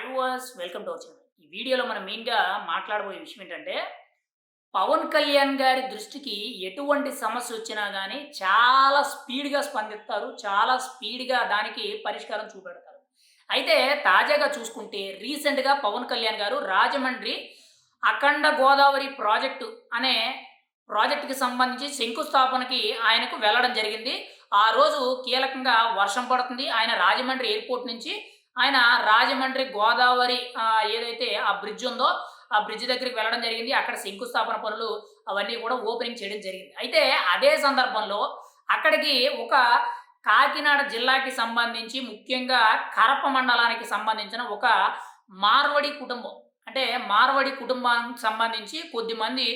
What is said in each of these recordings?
Hi వాస్ welcome to our channel ఈ వీడియోలో మనం మెయిన్గా మాట్లాడబోయే విషయం ఏంటంటే పవన్ కళ్యాణ్ గారి దృష్టికి ఎటువంటి సమస్య వచ్చినా కానీ చాలా స్పీడ్గా స్పందిస్తారు చాలా స్పీడ్గా దానికి పరిష్కారం చూపెడతారు. అయితే తాజాగా చూసుకుంటే రీసెంట్గా పవన్ కళ్యాణ్ గారు రాజమండ్రి అఖండ గోదావరి ప్రాజెక్టు అనే ప్రాజెక్టుకి సంబంధించి శంకుస్థాపనకి ఆయనకు వెళ్ళడం జరిగింది. ఆ రోజు కీలకంగా వర్షం పడుతుంది. ఆయన రాజమండ్రి ఎయిర్పోర్ట్ నుంచి ఆయన రాజమండ్రి గోదావరి ఏదైతే ఆ బ్రిడ్జ్ ఉందో ఆ బ్రిడ్జ్ దగ్గరికి వెళ్ళడం జరిగింది. అక్కడ శంకుస్థాపన పనులు అవన్నీ కూడా ఓపెనింగ్ చేయడం జరిగింది. అయితే అదే సందర్భంలో అక్కడికి ఒక కాకినాడ జిల్లాకి సంబంధించి ముఖ్యంగా కరప మండలానికి సంబంధించిన ఒక మార్వడి కుటుంబం. అంటే మార్వడి కుటుంబానికి సంబంధించి కొద్దిమంది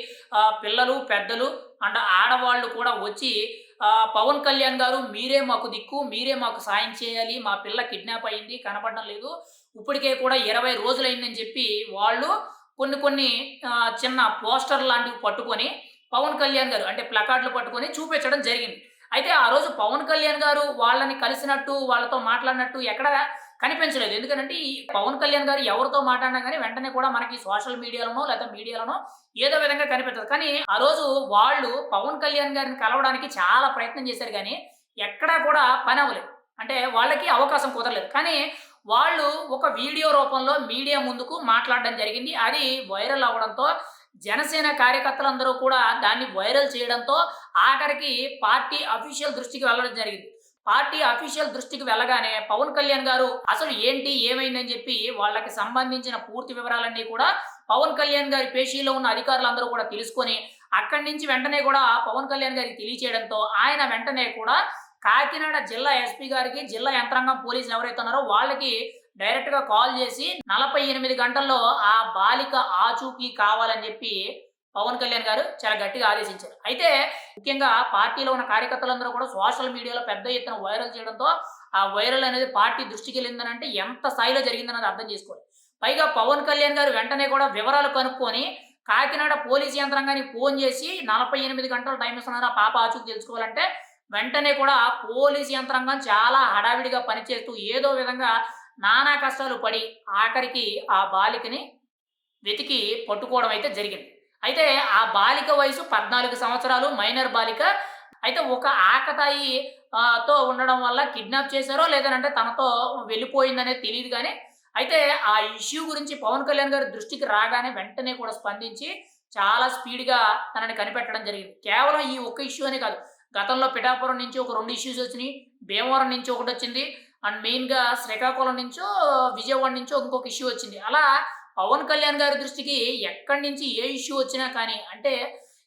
పిల్లలు పెద్దలు అండ్ ఆడవాళ్ళు కూడా వచ్చి పవన్ కళ్యాణ్ గారు మీరే మాకు దిక్కు మీరే మాకు సాయం చేయాలి మా పిల్ల కిడ్నాప్ అయింది కనపడడం లేదు. ఇప్పటికే కూడా ఇరవై రోజులైందని చెప్పి వాళ్ళు కొన్ని కొన్ని చిన్న పోస్టర్ లాంటివి పట్టుకొని పవన్ కళ్యాణ్ గారు అంటే ప్లకార్డులు పట్టుకొని చూపించడం జరిగింది. అయితే ఆ రోజు పవన్ కళ్యాణ్ గారు వాళ్ళని కలిసినట్టు వాళ్ళతో మాట్లాడినట్టు ఎక్కడ కనిపించలేదు. ఎందుకంటే ఈ పవన్ కళ్యాణ్ గారు ఎవరితో మాట్లాడినా కానీ వెంటనే కూడా మనకి సోషల్ మీడియాలోనో లేదా మీడియాలోనో ఏదో విధంగా కనిపించదు కానీ ఆ రోజు వాళ్ళు పవన్ కళ్యాణ్ గారిని కలవడానికి చాలా ప్రయత్నం చేశారు కానీ ఎక్కడా కూడా పని అవ్వలేదు. అంటే వాళ్ళకి అవకాశం కుదరలేదు. కానీ వాళ్ళు ఒక వీడియో రూపంలో మీడియా ముందుకు మాట్లాడడం జరిగింది. అది వైరల్ అవ్వడంతో జనసేన కార్యకర్తలందరూ కూడా దాన్ని వైరల్ చేయడంతో ఆఖరికి పార్టీ అఫీషియల్ దృష్టికి వెళ్ళడం జరిగింది. పార్టీ అఫీషియల్ దృష్టికి వెళ్ళగానే పవన్ కళ్యాణ్ గారు అసలు ఏంటి? ఏమైందని చెప్పి వాళ్ళకి సంబంధించిన పూర్తి వివరాలన్నీ కూడా పవన్ కళ్యాణ్ గారి పేషీలో ఉన్న అధికారులందరూ కూడా తెలుసుకొని అక్కడి నుంచి వెంటనే కూడా పవన్ కళ్యాణ్ గారికి తెలియచేయడంతో ఆయన వెంటనే కూడా కాకినాడ జిల్లా ఎస్పీ గారికి జిల్లా యంత్రాంగం పోలీసులు ఎవరైతే ఉన్నారో వాళ్ళకి డైరెక్ట్గా కాల్ చేసి నలభై ఎనిమిది గంటల్లో ఆ బాలిక ఆచూకీ కావాలని చెప్పి పవన్ కళ్యాణ్ గారు చాలా గట్టిగా ఆదేశించారు. అయితే ముఖ్యంగా పార్టీలో ఉన్న కార్యకర్తలందరూ కూడా సోషల్ మీడియాలో పెద్ద ఎత్తున వైరల్ చేయడంతో ఆ వైరల్ అనేది పార్టీ దృష్టికి వెళ్ళిందని అంటే ఎంత స్థాయిలో జరిగిందన్నది అర్థం చేసుకోవాలి. పైగా పవన్ కళ్యాణ్ గారు వెంటనే కూడా వివరాలు కనుక్కొని కాకినాడ పోలీస్ యంత్రాంగానికి ఫోన్ చేసి నలభై ఎనిమిది గంటలు టైం ఇస్తున్నారు ఆ పాప ఆచూకీ తెలుసుకోవాలంటే వెంటనే కూడా పోలీస్ యంత్రాంగం చాలా హడావిడిగా పనిచేస్తూ ఏదో విధంగా నానా కష్టాలు పడి ఆఖరికి ఆ బాలికని వెతికి పట్టుకోవడం అయితే జరిగింది. అయితే ఆ బాలిక వయసు పద్నాలుగు సంవత్సరాలు మైనర్ బాలిక. అయితే ఒక ఆకతాయి తో ఉండడం వల్ల కిడ్నాప్ చేశారో లేదంటే తనతో వెళ్ళిపోయిందనేది తెలియదు కానీ అయితే ఆ ఇష్యూ గురించి పవన్ కళ్యాణ్ గారి దృష్టికి రాగానే వెంటనే కూడా స్పందించి చాలా స్పీడ్గా తనని కనిపెట్టడం జరిగింది. కేవలం ఈ ఒక్క ఇష్యూ అనే కాదు. గతంలో పిఠాపురం నుంచి ఒక రెండు ఇష్యూస్ వచ్చినాయి. భీమవరం నుంచి ఒకటి వచ్చింది. అండ్ మెయిన్గా శ్రీకాకుళం నుంచో విజయవాడ నుంచో ఇంకొక ఇష్యూ వచ్చింది. అలా పవన్ కళ్యాణ్ గారి దృష్టికి ఎక్కడి నుంచి ఏ ఇష్యూ వచ్చినా కానీ అంటే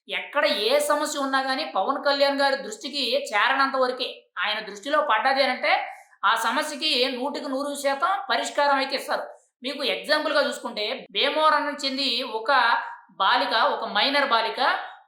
ఎక్కడ ఏ సమస్య ఉన్నా కానీ పవన్ కళ్యాణ్ గారి దృష్టికి చేరనంత వరకే. ఆయన దృష్టిలో పడ్డది అంటే ఆ సమస్యకి నూటికి నూరు శాతం పరిష్కారం అయితే ఇస్తారు. మీకు ఎగ్జాంపుల్గా చూసుకుంటే భీమవరానికి చెంది ఒక బాలిక ఒక మైనర్ బాలిక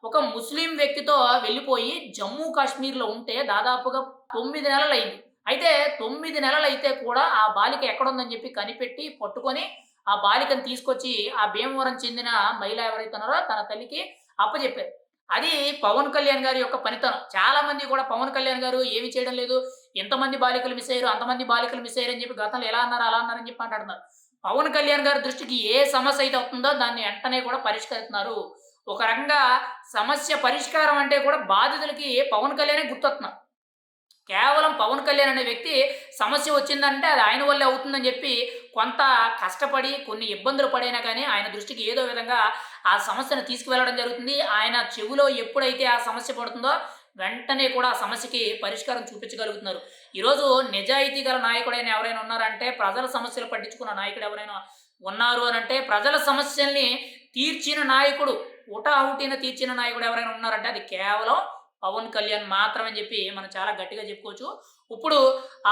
ఒక ముస్లిం వ్యక్తితో వెళ్ళిపోయి జమ్మూ కాశ్మీర్లో ఉంటే దాదాపుగా తొమ్మిది నెలలు అయింది అయితే తొమ్మిది నెలలు అయితే కూడా ఆ బాలిక ఎక్కడుందని చెప్పి కనిపెట్టి పట్టుకొని ఆ బాలికను తీసుకొచ్చి ఆ భీమవరం చెందిన మహిళ ఎవరైతే ఉన్నారో తన తల్లికి అప్పచెప్పారు అది పవన్ కళ్యాణ్ గారి యొక్క పనితనం. చాలా మంది కూడా పవన్ కళ్యాణ్ గారు ఏమి చేయడం లేదు. ఎంతమంది బాలికలు మిస్ అయ్యారు అంతమంది బాలికలు మిస్ అయ్యారు అని చెప్పి గతంలో ఎలా అన్నారు అలా అన్నారని చెప్పి అంటున్నారు పవన్ కళ్యాణ్ గారి దృష్టికి ఏ సమస్య అయితే అవుతుందో దాన్ని వెంటనే కూడా పరిష్కరిస్తున్నారు. ఒక రకంగా సమస్య పరిష్కారం అంటే కూడా బాధితులకి పవన్ కళ్యాణే గుర్తొస్తున్నారు. కేవలం పవన్ కళ్యాణ్ అనే వ్యక్తి సమస్య వచ్చిందంటే అది ఆయన వల్లే అవుతుందని చెప్పి కొంత కష్టపడి కొన్ని ఇబ్బందులు పడైనా కానీ ఆయన దృష్టికి ఏదో విధంగా ఆ సమస్యను తీసుకువెళ్ళడం జరుగుతుంది. ఆయన చెవిలో ఎప్పుడైతే ఆ సమస్య పడుతుందో వెంటనే కూడా ఆ సమస్యకి పరిష్కారం చూపించగలుగుతున్నారు. ఈరోజు నిజాయితీ గల నాయకుడైన ఎవరైనా ఉన్నారంటే ప్రజల సమస్యలు పట్టించుకున్న నాయకుడు ఎవరైనా ఉన్నారు అని అంటే ప్రజల సమస్యల్ని తీర్చిన నాయకుడు ఉటాహుటిన తీర్చిన నాయకుడు ఎవరైనా ఉన్నారంటే అది కేవలం పవన్ కళ్యాణ్ మాత్రమే చెప్పి మనం చాలా గట్టిగా చెప్పుకోవచ్చు. ఇప్పుడు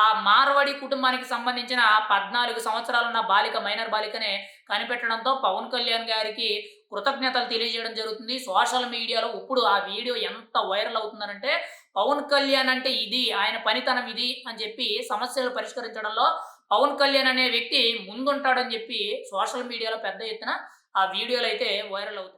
ఆ మార్వాడి కుటుంబానికి సంబంధించిన పద్నాలుగు సంవత్సరాలున్న బాలిక మైనర్ బాలికనే కనిపెట్టడంతో పవన్ కళ్యాణ్ గారికి కృతజ్ఞతలు తెలియజేయడం జరుగుతుంది. సోషల్ మీడియాలో ఇప్పుడు ఆ వీడియో ఎంత వైరల్ అవుతుందనంటే పవన్ కళ్యాణ్ అంటే ఇది ఆయన పనితనం ఇది అని చెప్పి సమస్యలు పరిష్కరించడంలో పవన్ కళ్యాణ్ అనే వ్యక్తి ముందుంటాడని చెప్పి సోషల్ మీడియాలో పెద్ద ఎత్తున ఆ వీడియోలు అయితే వైరల్ అవుతుంది